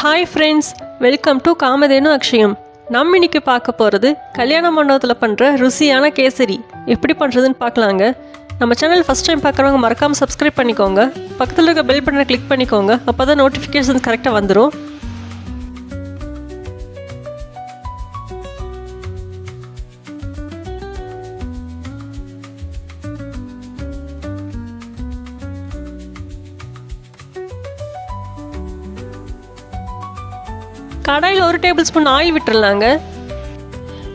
Hi friends welcome to Kamadhenu Akshayam நம்ம இன்னைக்கு பார்க்க போகிறது கல்யாண மண்டபத்தில் பண்ணுற ருசியான கேசரி. எப்படி பண்ணுறதுன்னு பார்க்கலாங்க. நம்ம சேனல் ஃபஸ்ட் டைம் பார்க்குறவங்க மறக்காமல் சப்ஸ்கிரைப் பண்ணிக்கோங்க. பக்கத்தில் இருக்க பெல் பட்டனை கிளிக் பண்ணிக்கோங்க. அப்போ தான் நோட்டிஃபிகேஷன் கரெக்டாக வந்துடும் கடாயில் ஒரு டேபிள் ஸ்பூன் ஆயில் விட்டுறலாங்க.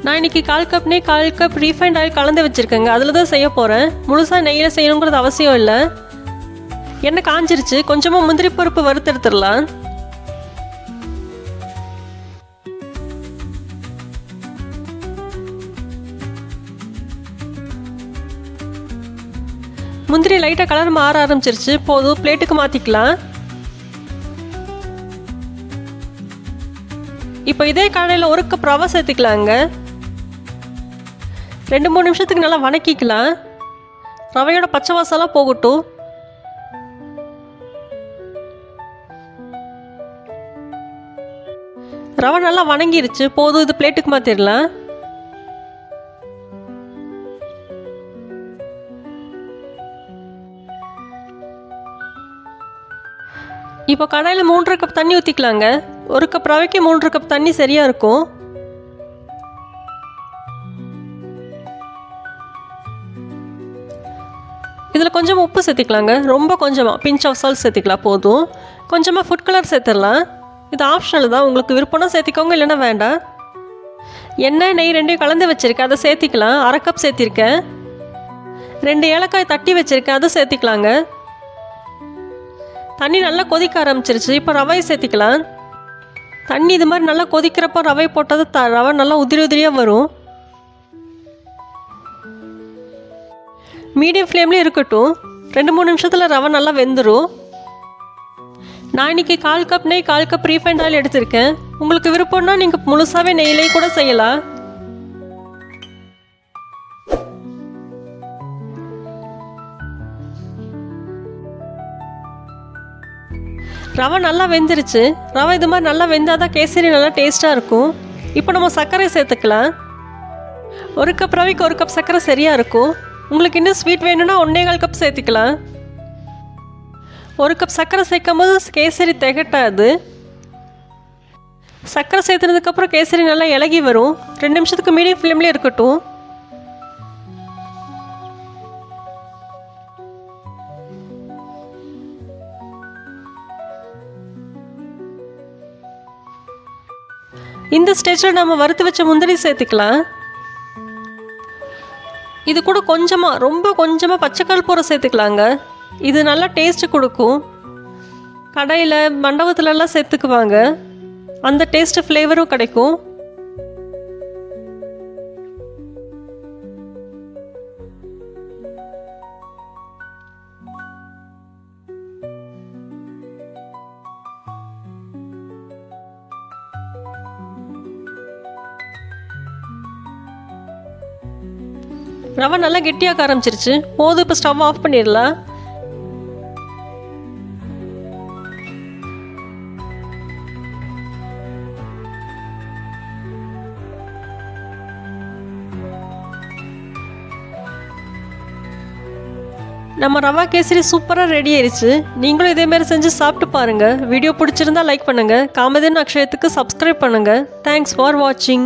நான் இன்னைக்கு கால் கப்னே கால் கப் ரீஃபைண்ட் ஆயில் கலந்து வச்சுருக்கேங்க. அதில் தான் செய்ய போகிறேன் முழுசாக நெய்யில் செய்யணுங்கிறது அவசியம் இல்லை. எண்ணெய் காஞ்சிருச்சு. கொஞ்சமாக முந்திரி பருப்பு வறுத்தெடுத்துடலாம். முந்திரி லைட்டாக கலர் மாற ஆரம்பிச்சிருச்சு. போதும். பிளேட்டுக்கு மாற்றிக்கலாம் இப்போ இதே கடையில் ஒரு கப் ரவை சேர்த்துக்கலாங்க. ரெண்டு மூணு நிமிஷத்துக்கு நல்லா வணக்கிக்கலாம். ரவையோட பச்சை வாசலாம் போகட்டும். ரவை நல்லா வணங்கிருச்சு. போதும் இது பிளேட்டுக்கு மாற்றிடலாம் இப்போ கடாயில் மூன்றரை கப் தண்ணி ஊற்றிக்கலாங்க ஒரு கப் ரவைக்கு மூன்று கப் தண்ணி சரியாக இருக்கும். இதில் கொஞ்சம் உப்பு சேர்த்திக்கலாங்க. ரொம்ப கொஞ்சமாக பிஞ்ச் ஆஃப் சால்ட் சேர்த்திக்கலாம் போதும். கொஞ்சமாக ஃபுட் கலர் சேர்த்துடலாம். இது ஆப்ஷனல் தான். உங்களுக்கு விருப்பம்னா சேர்த்திக்கோங்க இல்லைன்னா வேண்டாம். எண்ணெய் நெய் ரெண்டையும் கலந்து வச்சுருக்கேன் அதை சேர்த்திக்கலாம். அரை கப் சேர்த்திருக்கேன். ரெண்டு ஏலக்காய் தட்டி வச்சுருக்கேன் அதை சேர்த்திக்கலாங்க. தண்ணி நல்லா கொதிக்க ஆரம்பிச்சிருச்சு. இப்போ ரவையை சேர்த்திக்கலாம். தண்ணி இது மாதிரி நல்லா கொதிக்கிறப்போ ரவை போட்டது த ரவை நல்லா உதிரி உதிரியாக வரும். மீடியம் ஃப்ளேம்லேயும் இருக்கட்டும். ரெண்டு மூணு நிமிஷத்தில் ரவை நல்லா வெந்துடும் நான் இன்னைக்கு கால் கப் நெய் கால் கப் ரீஃபைண்ட் ஆயில் எடுத்திருக்கேன். உங்களுக்கு விருப்பம்னா நீங்கள் முழுசாகவே நெய்லேயே கூட செய்யலாம். ரவை நல்லா வெந்துருச்சு. ரவை இது மாதிரி நல்லா வெந்தால் தான் கேசரி நல்லா டேஸ்ட்டாக இருக்கும். இப்போ நம்ம சர்க்கரை சேர்த்துக்கலாம். ஒரு கப் ரவிக்கு ஒரு கப் சர்க்கரை சரியாக இருக்கும். உங்களுக்கு இன்னும் ஸ்வீட் வேணும்னா ஒன்றே கால் கப் சேர்த்துக்கலாம். ஒரு கப் சர்க்கரை சேர்க்கும் போது கேசரி திகட்டாது. சர்க்கரை சேர்த்துனதுக்கப்புறம் கேசரி நல்லா இலகி வரும். ரெண்டு நிமிஷத்துக்கு மீடியம் ஃப்ளேம்லேயே இருக்கட்டும். இந்த ஸ்டேஜில் நம்ம வறுத்து வச்ச முந்திரி சேர்த்துக்கலாம். இது கூட கொஞ்சமாக ரொம்ப கொஞ்சமாக பச்சைக்கல் பூரை சேர்த்துக்கலாங்க. இது நல்லா டேஸ்ட்டு கொடுக்கும். கடையில் மண்டபத்துலலாம் சேர்த்துக்குவாங்க. அந்த டேஸ்ட்டு ஃப்ளேவரும் கிடைக்கும். ரவை நல்லா கெட்டியாக ஆரம்பிச்சிருச்சு. போதும் இப்போ ஸ்டவ் ஆஃப் பண்ணிடலாம். நம்ம ரவா கேசரி சூப்பராக ரெடி ஆயிடுச்சு நீங்களும் இதேமாரி செஞ்சு சாப்பிட்டு பாருங்கள் வீடியோ பிடிச்சிருந்தா லைக் பண்ணுங்கள் காமதேன் அக்ஷயத்துக்கு சப்ஸ்கிரைப் பண்ணுங்கள் தேங்க்ஸ் ஃபார் வாட்சிங்